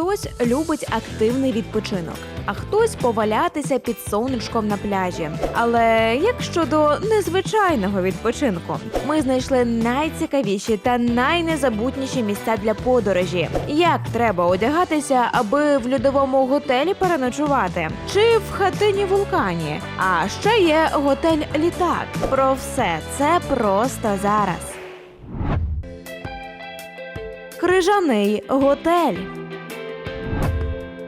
Хтось любить активний відпочинок, а хтось повалятися під сонечком на пляжі. Але як щодо незвичайного відпочинку, ми знайшли найцікавіші та найнезабутніші місця для подорожі. Як треба одягатися, аби в льодовому готелі переночувати, чи в хатині вулкані? А ще є готель літак. Про все це просто зараз. Крижаний готель.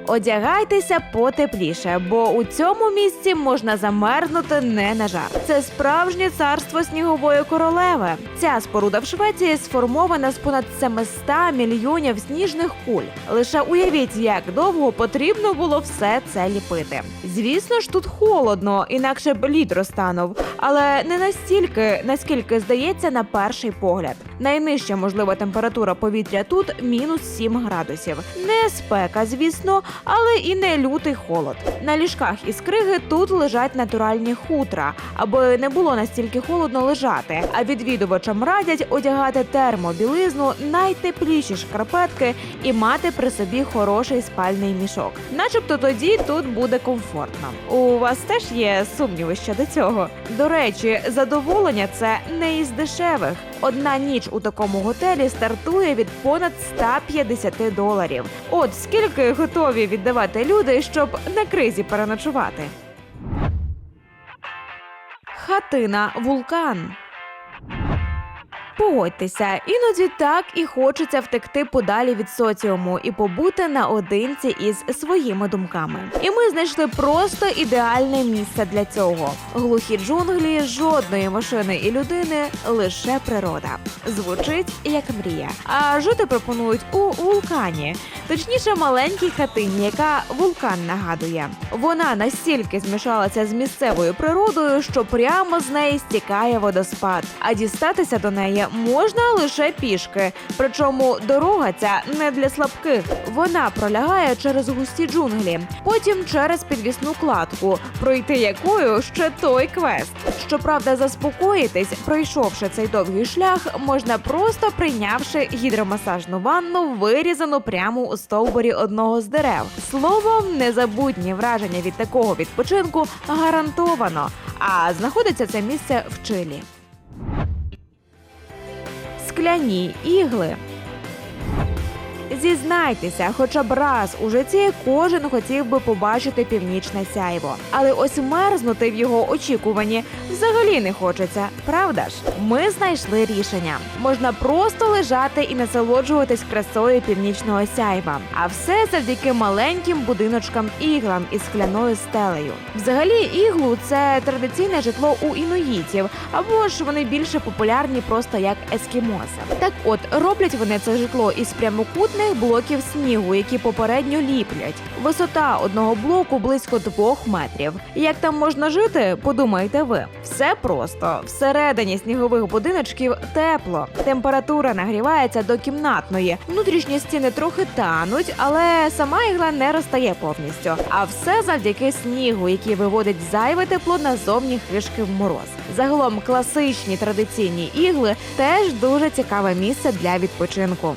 Одягайтеся потепліше, бо у цьому місці можна замерзнути не на жарт. Це справжнє царство снігової королеви. Ця споруда в Швеції сформована з понад 700 мільйонів сніжних куль. Лише уявіть, як довго потрібно було все це ліпити. Звісно ж, тут холодно, інакше б лід розтанув, але не настільки, наскільки здається на перший погляд. Найнижча можлива температура повітря тут мінус 7 градусів. Не спека, звісно, але і не лютий холод. На ліжках із криги тут лежать натуральні хутра, аби не було настільки холодно лежати. А відвідувачам радять одягати термобілизну, найтепліші шкарпетки і мати при собі хороший спальний мішок. Начебто тоді тут буде комфортно. У вас теж є сумніви щодо цього. До речі, задоволення це не із дешевих. Одна ніч у такому готелі стартує від понад 150 доларів. От скільки готові віддавати люди, щоб на кризі переночувати. Хатина вулкан. Погодьтеся, іноді так і хочеться втекти подалі від соціуму і побути наодинці із своїми думками. І ми знайшли просто ідеальне місце для цього: глухі джунглі, жодної машини і людини, лише природа. Звучить як мрія. А жити пропонують у вулкані, точніше, маленькій хатині, яка вулкан нагадує. Вона настільки змішалася з місцевою природою, що прямо з неї стікає водоспад, а дістатися до неї можна лише пішки. Причому дорога ця не для слабких. Вона пролягає через густі джунглі, потім через підвісну кладку, пройти якою ще той квест. Щоправда, заспокоїтись, пройшовши цей довгий шлях, можна просто прийнявши гідромасажну ванну, вирізану прямо у стовбурі одного з дерев. Словом, незабутні враження від такого відпочинку гарантовано. А знаходиться це місце в Чилі. Скляні ігли. Зізнайтеся, хоча б раз у житті кожен хотів би побачити північне сяйво. Але ось мерзнути в його очікуванні взагалі не хочеться, правда ж? Ми знайшли рішення. Можна просто лежати і насолоджуватись красою північного сяйва. А все завдяки маленьким будиночкам іглам із скляною стелею. Взагалі, іглу це традиційне житло у інуїтів, або ж вони більше популярні просто як ескімоси. Так от роблять вони це житло із прямокутних блоків снігу, які попередньо ліплять. Висота одного блоку близько двох метрів. Як там можна жити? Подумайте ви. Все просто всередині снігових будиночків тепло. Температура нагрівається до кімнатної. Внутрішні стіни трохи тануть, але сама ігла не розтає повністю. А все завдяки снігу, який виводить зайве тепло назовні хвишки в мороз. Загалом класичні традиційні ігли теж дуже цікаве місце для відпочинку.